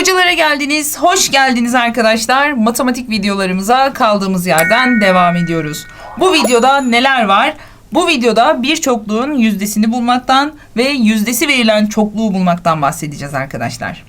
Hocalara geldiniz, hoş geldiniz arkadaşlar. Matematik videolarımıza kaldığımız yerden devam ediyoruz. Bu videoda neler var? Bu videoda bir çokluğun yüzdesini bulmaktan ve yüzdesi verilen çokluğu bulmaktan bahsedeceğiz arkadaşlar.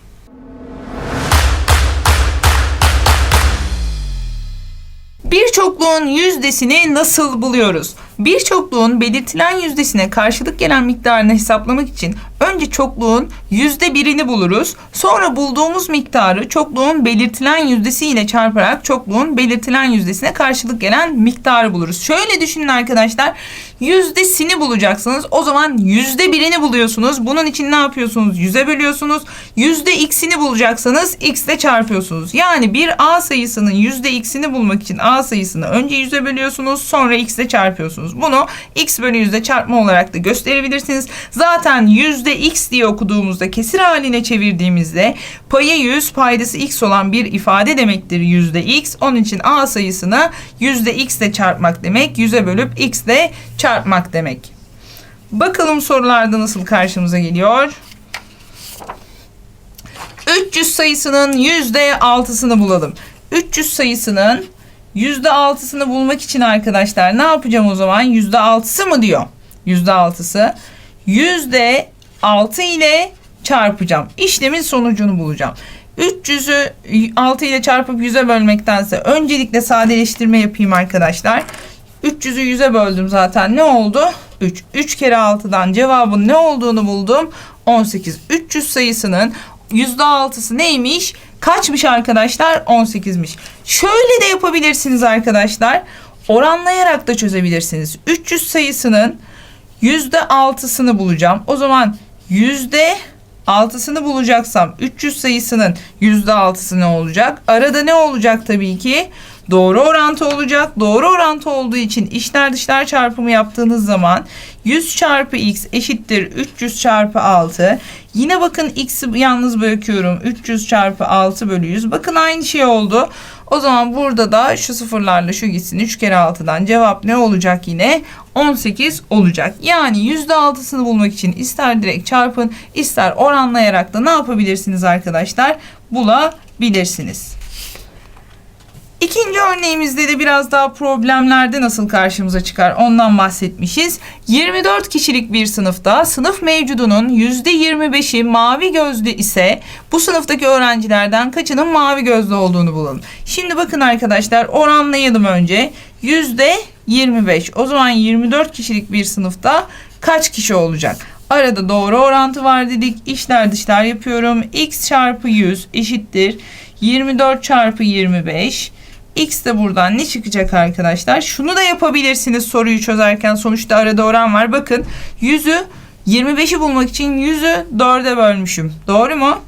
Bir çokluğun yüzdesini nasıl buluyoruz? Bir çokluğun belirtilen yüzdesine karşılık gelen miktarını hesaplamak için önce çokluğun yüzde birini buluruz. Sonra bulduğumuz miktarı çokluğun belirtilen yüzdesi ile çarparak çokluğun belirtilen yüzdesine karşılık gelen miktarı buluruz. Şöyle düşünün arkadaşlar. Yüzdesini bulacaksınız. O zaman yüzde birini buluyorsunuz. Bunun için ne yapıyorsunuz? Yüze bölüyorsunuz. Yüzde x'ini bulacaksanız x ile çarpıyorsunuz. Yani bir a sayısının yüzde x'ini bulmak için a sayısını önce yüze bölüyorsunuz. Sonra x ile çarpıyorsunuz. Bunu x bölü yüzde çarpma olarak da gösterebilirsiniz. Zaten yüzde x diye okuduğumuzda kesir haline çevirdiğimizde payı 100 paydası x olan bir ifade demektir yüzde x. Onun için a sayısını yüzde x ile çarpmak demek. Yüze bölüp x ile çarpmak demek. Bakalım sorularda nasıl karşımıza geliyor. 300 sayısının yüzde altısını bulalım. 300 sayısının yüzde altısını bulmak için arkadaşlar ne yapacağım o zaman? Yüzde altısı mı diyor? Yüzde altısı. Yüzde altı ile çarpacağım. İşlemin sonucunu bulacağım. 300'ü 6 ile çarpıp 100'e bölmektense öncelikle sadeleştirme yapayım arkadaşlar. 300'ü 100'e böldüm zaten. Ne oldu? 3. 3 kere 6'dan cevabın ne olduğunu buldum. 18. 300 sayısının %6'sı neymiş? Kaçmış arkadaşlar? 18'miş. Şöyle de yapabilirsiniz arkadaşlar. Oranlayarak da çözebilirsiniz. 300 sayısının %6'sını bulacağım. O zaman yüzde altısını bulacaksam 300 sayısının yüzde altısı ne olacak? Arada ne olacak tabii ki? Doğru orantı olacak. Doğru orantı olduğu için içler dışlar çarpımı yaptığınız zaman 100 çarpı x eşittir 300 çarpı 6. Yine bakın x'i yalnız bırakıyorum. 300 çarpı 6 bölü 100. Bakın aynı şey oldu. O zaman burada da şu sıfırlarla şu gitsin. 3 kere 6'dan cevap ne olacak yine? 18 olacak. Yani %6'sını bulmak için ister direkt çarpın ister oranlayarak da ne yapabilirsiniz arkadaşlar? Bulabilirsiniz. İkinci örneğimizde de biraz daha problemlerde nasıl karşımıza çıkar ondan bahsetmişiz. 24 kişilik bir sınıfta sınıf mevcudunun %25'i mavi gözlü ise bu sınıftaki öğrencilerden kaçının mavi gözlü olduğunu bulalım. Şimdi bakın arkadaşlar oranlayalım önce. %25 o zaman 24 kişilik bir sınıfta kaç kişi olacak? Arada doğru orantı var dedik. İşler dışlar yapıyorum. x çarpı 100 eşittir. 24 çarpı 25 X de buradan ne çıkacak arkadaşlar? Şunu da yapabilirsiniz soruyu çözerken. Sonuçta arada oran var. Bakın 100'ü 25'i bulmak için 100'ü 4'e bölmüşüm. Doğru mu?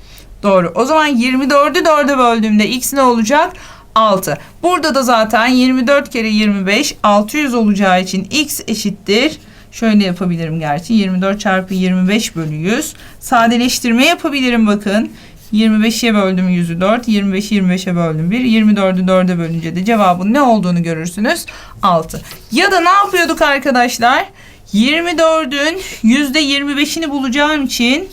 Doğru. O zaman 24'ü 4'e böldüğümde x ne olacak? 6. Burada da zaten 24 kere 25 600 olacağı için x eşittir. Şöyle yapabilirim gerçi. 24 çarpı 25 bölü 100. Sadeleştirme yapabilirim bakın. 25'e böldüm 100'ü 4. 25'i 25'e böldüm 1. 24'ü 4'e bölünce de cevabın ne olduğunu görürsünüz. 6. Ya da ne yapıyorduk arkadaşlar? 24'ün %25'ini bulacağım için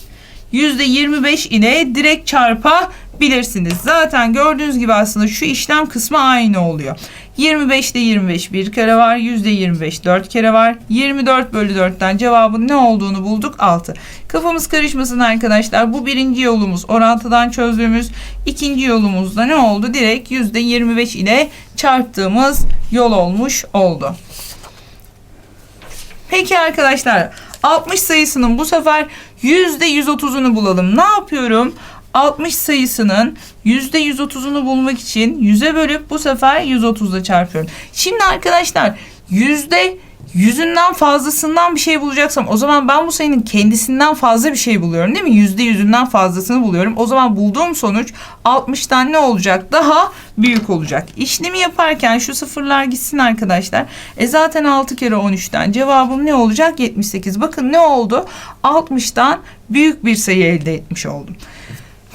%25 ile direkt çarpabilirsiniz. Zaten gördüğünüz gibi aslında şu işlem kısmı aynı oluyor. 25'te 25 bir kere var. %25 4 kere var. 24 bölü 4'ten cevabın ne olduğunu bulduk 6. Kafamız karışmasın arkadaşlar. Bu birinci yolumuz orantıdan çözdüğümüz. ikinci yolumuzda ne oldu? Direkt %25 ile çarptığımız yol olmuş oldu. Peki arkadaşlar 60 sayısının bu sefer %130'unu bulalım. Ne yapıyorum? 60 sayısının %130'unu bulmak için 100'e bölüp bu sefer 130'la çarpıyorum. Şimdi arkadaşlar yüzde yüzünden fazlasından bir şey bulacaksam o zaman ben bu sayının kendisinden fazla bir şey buluyorum değil mi? Yüzde yüzünden fazlasını buluyorum. O zaman bulduğum sonuç 60'tan ne olacak? Daha büyük olacak. İşlemi yaparken şu sıfırlar gitsin arkadaşlar. E zaten 6 kere 13'ten cevabım ne olacak? 78. Bakın ne oldu? 60'tan büyük bir sayı elde etmiş oldum.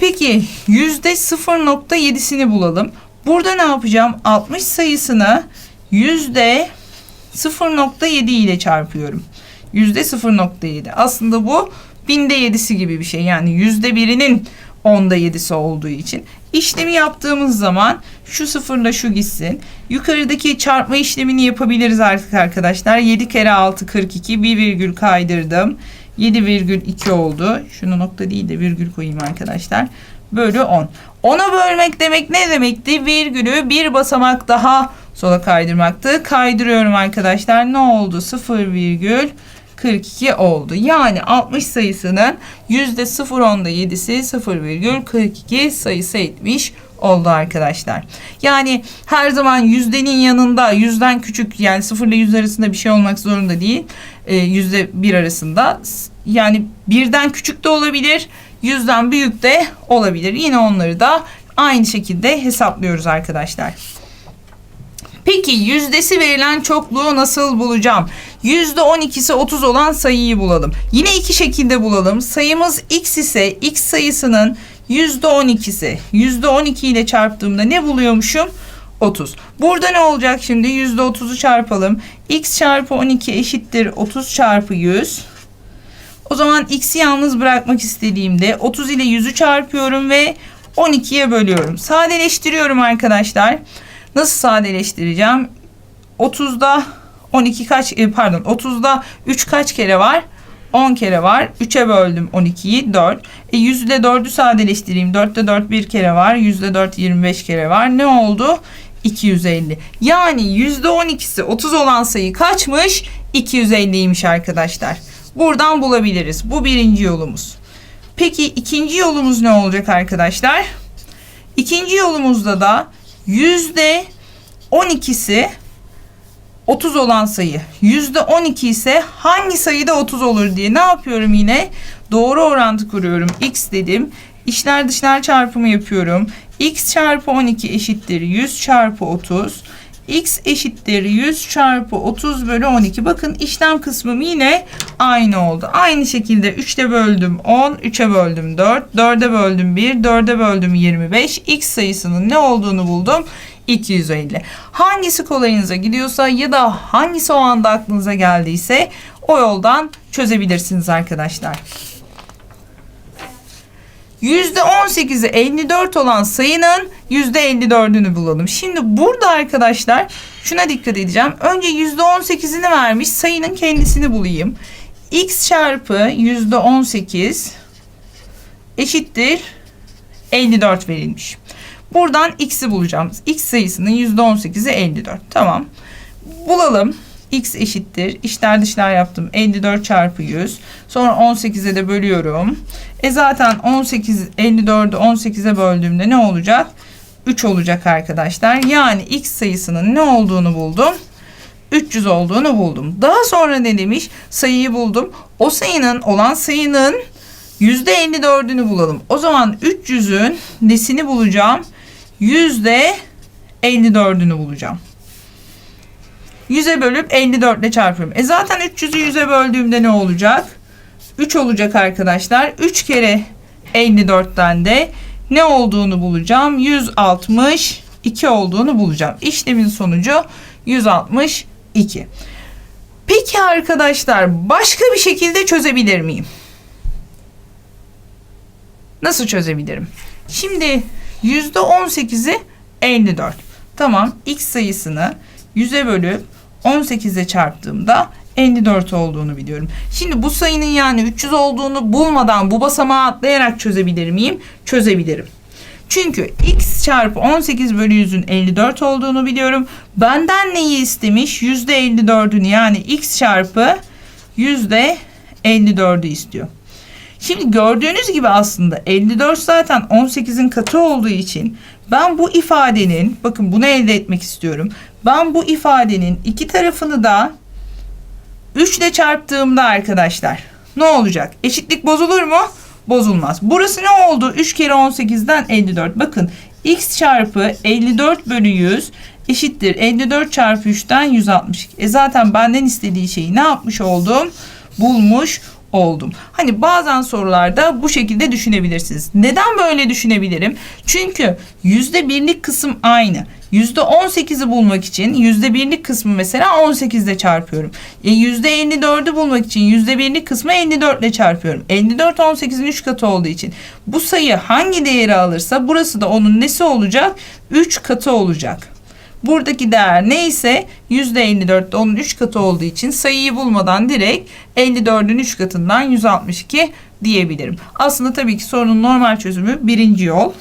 Peki yüzde 0.7'sini bulalım. Burada ne yapacağım? 60 sayısını yüzde 0.7 ile çarpıyorum. Yüzde 0.7. Aslında bu binde yedisi gibi bir şey. Yani yüzde birinin 10'da 7'si olduğu için. İşlemi yaptığımız zaman şu sıfırla şu gitsin. Yukarıdaki çarpma işlemini yapabiliriz artık arkadaşlar. 7 kere 6 42 bir virgül kaydırdım. 7,2 oldu. Şunu nokta değil de virgül koyayım arkadaşlar. Bölü 10. 10'a bölmek demek ne demekti? Virgülü bir basamak daha sola kaydırmaktı. Kaydırıyorum arkadaşlar. Ne oldu? 0,42 oldu. Yani 60 sayısının %0.10'da 7'si 0,42 sayısı etmiş oldu arkadaşlar. Yani her zaman yüzdenin yanında yüzden küçük yani 0 ile 100 arasında bir şey olmak zorunda değil. Ee, yüzde bir arasında yani birden küçük de olabilir yüzden büyük de olabilir. Yine onları da aynı şekilde hesaplıyoruz arkadaşlar. Peki yüzdesi verilen çokluğu nasıl bulacağım? Yüzde 12'si 30 olan sayıyı bulalım. Yine iki şekilde bulalım. Sayımız x ise x sayısının 12'si. Yüzde 12 ile çarptığımda ne buluyormuşum? 30. Burada ne olacak şimdi? Yüzde 30'u çarpalım. x çarpı 12 eşittir 30 çarpı 100. O zaman x'i yalnız bırakmak istediğimde 30 ile 100'ü çarpıyorum ve 12'ye bölüyorum. Sadeleştiriyorum arkadaşlar. Nasıl sadeleştireceğim? 30'da 12 kaç e, pardon 30'da 3 kaç kere var? 10 kere var. 3'e böldüm 12'yi 4. E 100 ile 4'ü sadeleştireyim. 4'te 4 bir kere var. 100'de 4 25 kere var. Ne oldu? 250. Yani %12'si 30 olan sayı kaçmış? 250'ymiş arkadaşlar. Buradan bulabiliriz. Bu birinci yolumuz. Peki ikinci yolumuz ne olacak arkadaşlar? İkinci yolumuzda da yüzde 12'si 30 olan sayı. Yüzde 12 ise hangi sayıda 30 olur diye ne yapıyorum yine? Doğru orantı kuruyorum. X dedim. İşler dışlar çarpımı yapıyorum. X çarpı 12 eşittir 100 çarpı 30 x eşittir 100 çarpı 30 bölü 12. Bakın işlem kısmım yine aynı oldu. Aynı şekilde 3'te böldüm 10, 3'e böldüm 4, 4'e böldüm 1, 4'e böldüm 25. x sayısının ne olduğunu buldum. 250. Hangisi kolayınıza gidiyorsa ya da hangisi o anda aklınıza geldiyse o yoldan çözebilirsiniz arkadaşlar. %18'i 54 olan sayının %54'ünü bulalım. Şimdi burada arkadaşlar şuna dikkat edeceğim. Önce %18'ini vermiş sayının kendisini bulayım. X çarpı %18 eşittir 54 verilmiş. Buradan x'i bulacağım. X sayısının %18'i 54. Tamam. Bulalım x eşittir. İşler dışlar yaptım. 54 çarpı 100. Sonra 18'e de bölüyorum. E zaten 18 54'ü 18'e böldüğümde ne olacak? 3 olacak arkadaşlar. Yani x sayısının ne olduğunu buldum. 300 olduğunu buldum. Daha sonra ne demiş? Sayıyı buldum. O sayının olan sayının %54'ünü bulalım. O zaman 300'ün nesini bulacağım? %54'ünü bulacağım. 100'e bölüp 54 ile çarpıyorum. E zaten 300'ü 100'e böldüğümde ne olacak? 3 olacak arkadaşlar. 3 kere 54'ten de ne olduğunu bulacağım? 162 olduğunu bulacağım. İşlemin sonucu 162. Peki arkadaşlar başka bir şekilde çözebilir miyim? Nasıl çözebilirim? Şimdi %18'i 54. Tamam x sayısını 100'e bölüp 18'e çarptığımda 54 olduğunu biliyorum. Şimdi bu sayının yani 300 olduğunu bulmadan bu basamağı atlayarak çözebilir miyim? Çözebilirim. Çünkü x çarpı 18 bölü 100'ün 54 olduğunu biliyorum. Benden neyi istemiş? %54'ünü yani x çarpı %54'ü istiyor. Şimdi gördüğünüz gibi aslında 54 zaten 18'in katı olduğu için ben bu ifadenin bakın bunu elde etmek istiyorum. Ben bu ifadenin iki tarafını da 3 ile çarptığımda arkadaşlar ne olacak? Eşitlik bozulur mu? Bozulmaz. Burası ne oldu? 3 kere 18'den 54. Bakın x çarpı 54 bölü 100 eşittir 54 çarpı 3'ten 162. E zaten benden istediği şeyi ne yapmış oldum? Bulmuş oldum. Hani bazen sorularda bu şekilde düşünebilirsiniz. Neden böyle düşünebilirim? Çünkü yüzde birlik kısım aynı. Yüzde 18'i bulmak için yüzde birlik kısmı mesela 18 ile çarpıyorum. E, yüzde 54'ü bulmak için yüzde birlik kısmı 54 ile çarpıyorum. 54 18'in 3 katı olduğu için bu sayı hangi değeri alırsa burası da onun nesi olacak? 3 katı olacak. Buradaki değer neyse %54'te onun 3 katı olduğu için sayıyı bulmadan direkt 54'ün 3 katından 162 diyebilirim. Aslında tabii ki sorunun normal çözümü birinci yol.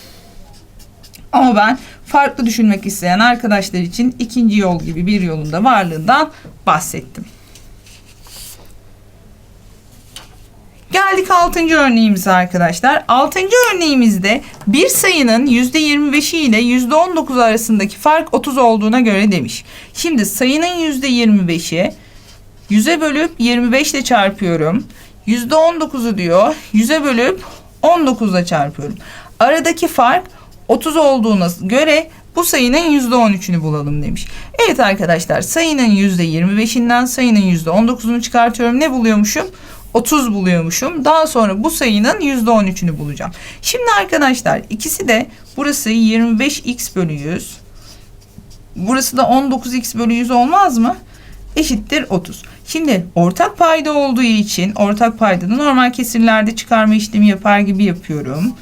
Ama ben farklı düşünmek isteyen arkadaşlar için ikinci yol gibi bir yolunda varlığından bahsettim. Geldik 6. örneğimize arkadaşlar. 6. örneğimizde bir sayının %25'i ile %19 arasındaki fark 30 olduğuna göre demiş. Şimdi sayının %25'i 100'e bölüp 25 ile çarpıyorum. %19'u diyor 100'e bölüp 19 ile çarpıyorum. Aradaki fark 30 olduğuna göre bu sayının %13'ünü bulalım demiş. Evet arkadaşlar sayının %25'inden sayının %19'unu çıkartıyorum. Ne buluyormuşum? 30 buluyormuşum. Daha sonra bu sayının %13'ünü bulacağım. Şimdi arkadaşlar ikisi de burası 25x bölü 100. Burası da 19x bölü 100 olmaz mı? Eşittir 30. Şimdi ortak payda olduğu için ortak paydada normal kesirlerde çıkarma işlemi yapar gibi yapıyorum.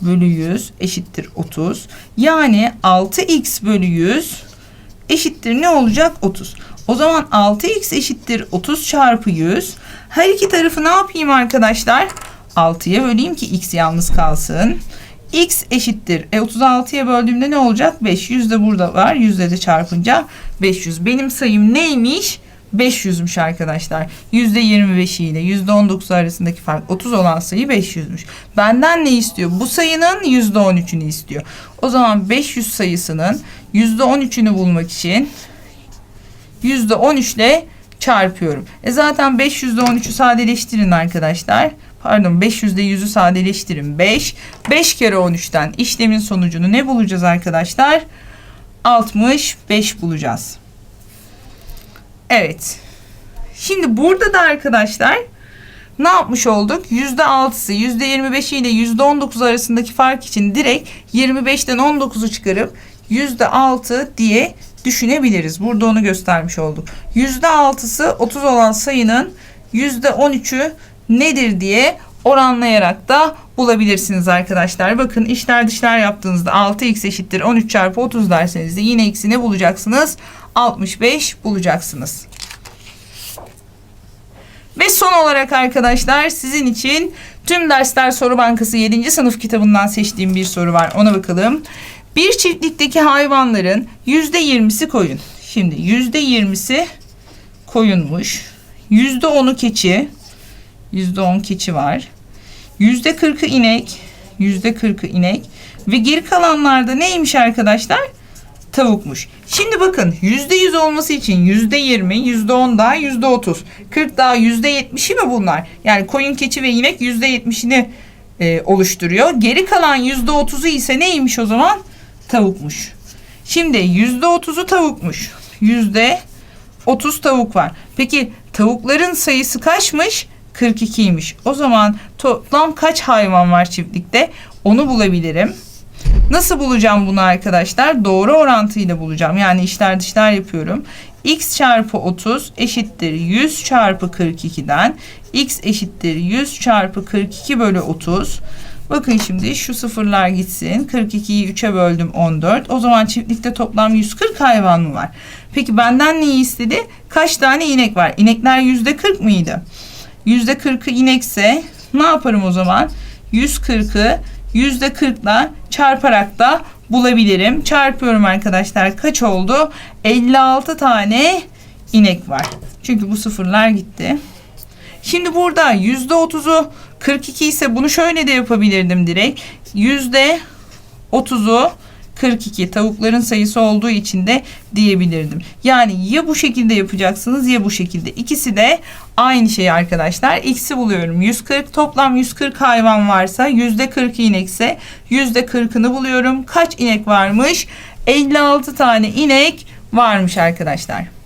Bölü 100 eşittir 30. Yani 6x bölü 100 eşittir ne olacak? 30. O zaman 6x eşittir 30 çarpı 100. Her iki tarafı ne yapayım arkadaşlar? 6'ya böleyim ki x yalnız kalsın. x eşittir. E 36'ya böldüğümde ne olacak? 5. 100 de burada var. 100 de çarpınca 500. Benim sayım neymiş? 500'müş arkadaşlar. %25 ile %19 arasındaki fark 30 olan sayı 500'müş. Benden ne istiyor? Bu sayının %13'ünü istiyor. O zaman 500 sayısının %13'ünü bulmak için %13 ile çarpıyorum. E zaten 500 ile 13'ü sadeleştirin arkadaşlar. Pardon 500 ile 100'ü sadeleştirin. 5. 5 kere 13'ten işlemin sonucunu ne bulacağız arkadaşlar? 65 bulacağız. Evet. Şimdi burada da arkadaşlar ne yapmış olduk? %6'sı %25 ile %19 arasındaki fark için direkt 25'ten 19'u çıkarıp %6 diye düşünebiliriz. Burada onu göstermiş olduk. %6'sı 30 olan sayının %13'ü nedir diye oranlayarak da bulabilirsiniz arkadaşlar. Bakın işler dışlar yaptığınızda 6x eşittir 13 çarpı 30 derseniz de yine x'i ne bulacaksınız? 65 bulacaksınız. Ve son olarak arkadaşlar sizin için tüm dersler soru bankası 7. sınıf kitabından seçtiğim bir soru var. Ona bakalım. Bir çiftlikteki hayvanların yüzde yirmisi koyun. Şimdi yüzde yirmisi koyunmuş. Yüzde onu keçi. Yüzde on keçi var. Yüzde kırkı inek. Yüzde kırkı inek. Ve geri kalanlarda neymiş arkadaşlar? Tavukmuş. Şimdi bakın yüzde yüz olması için yüzde yirmi, yüzde on daha yüzde otuz. Kırk daha yüzde yetmişi mi bunlar? Yani koyun, keçi ve inek yüzde yetmişini e, oluşturuyor. Geri kalan yüzde otuzu ise neymiş o zaman? Tavukmuş. Şimdi yüzde otuzu tavukmuş. Yüzde otuz tavuk var. Peki tavukların sayısı kaçmış? 42'ymiş. O zaman toplam kaç hayvan var çiftlikte? Onu bulabilirim. Nasıl bulacağım bunu arkadaşlar? Doğru orantıyla bulacağım. Yani işler dışlar yapıyorum. x çarpı 30 eşittir 100 çarpı 42'den x eşittir 100 çarpı 42 bölü 30. Bakın şimdi şu sıfırlar gitsin. 42'yi 3'e böldüm 14. O zaman çiftlikte toplam 140 hayvan mı var? Peki benden neyi istedi? Kaç tane inek var? İnekler %40 mıydı? %40'ı inekse ne yaparım o zaman? 140'ı %40'la çarparak da bulabilirim. Çarpıyorum arkadaşlar. Kaç oldu? 56 tane inek var. Çünkü bu sıfırlar gitti. Şimdi burada %30'u 42 ise bunu şöyle de yapabilirdim direkt. %30'u 42 tavukların sayısı olduğu için de diyebilirdim. Yani ya bu şekilde yapacaksınız ya bu şekilde. İkisi de aynı şey arkadaşlar. X'i buluyorum. 140 toplam 140 hayvan varsa %40 inekse %40'ını buluyorum. Kaç inek varmış? 56 tane inek varmış arkadaşlar.